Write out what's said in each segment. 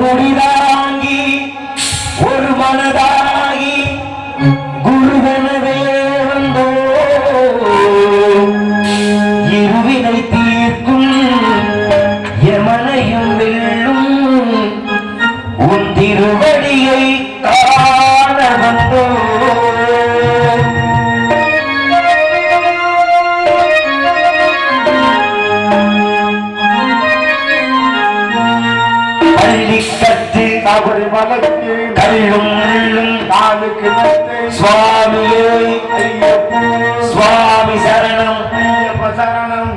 முடிதாங்கி ஒரு மனதாகி குருவனவே வந்தோ. இருவினை ஜல்லிக்கட்டு சபரிமலைக்கு கையும் காலுக்கு சுவாமியே சுவாமி சரணம். ஐயப்ப சரணம்.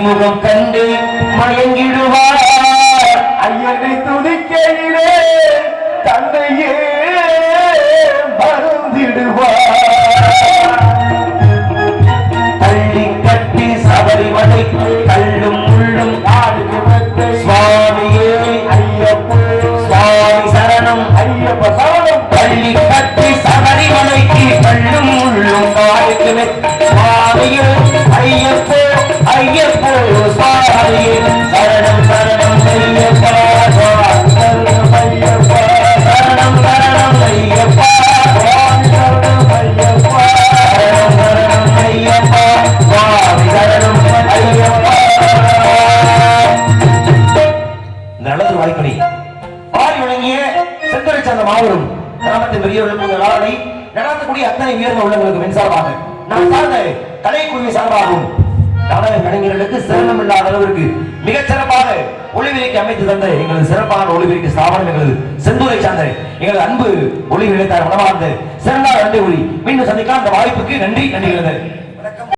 മുഖം കണ്ട് മയങ്ങിടുവാൻ வழங்கிய செந்தரை மாபெரும் கிராமத்து பெரியவர்களுக்கு நாளை நடத்தக்கூடிய அத்தனை உயர்ந்த உள்ளவர்களுக்கு மின்சாரமாக. நான் சார்ந்த கலைக்குழுவி சார்பாகவும் நாடக கலைஞர்களுக்கு சிரமம் இல்லாத அளவிற்கு மிகச் சிறப்பாக ஒளிவிலைக்கு அமைத்து தந்த எங்களது சிறப்பான ஒளிவிலைக்கு ஸ்தாபனம் எங்களது செந்தூரை சார்ந்த எங்களது அன்பு ஒளிவிலைத்தார் மனமார்ந்த சிறந்த நன்றி ஒளி. மீண்டும் சந்திக்கலாம். அந்த வாய்ப்புக்கு நன்றி நன்றி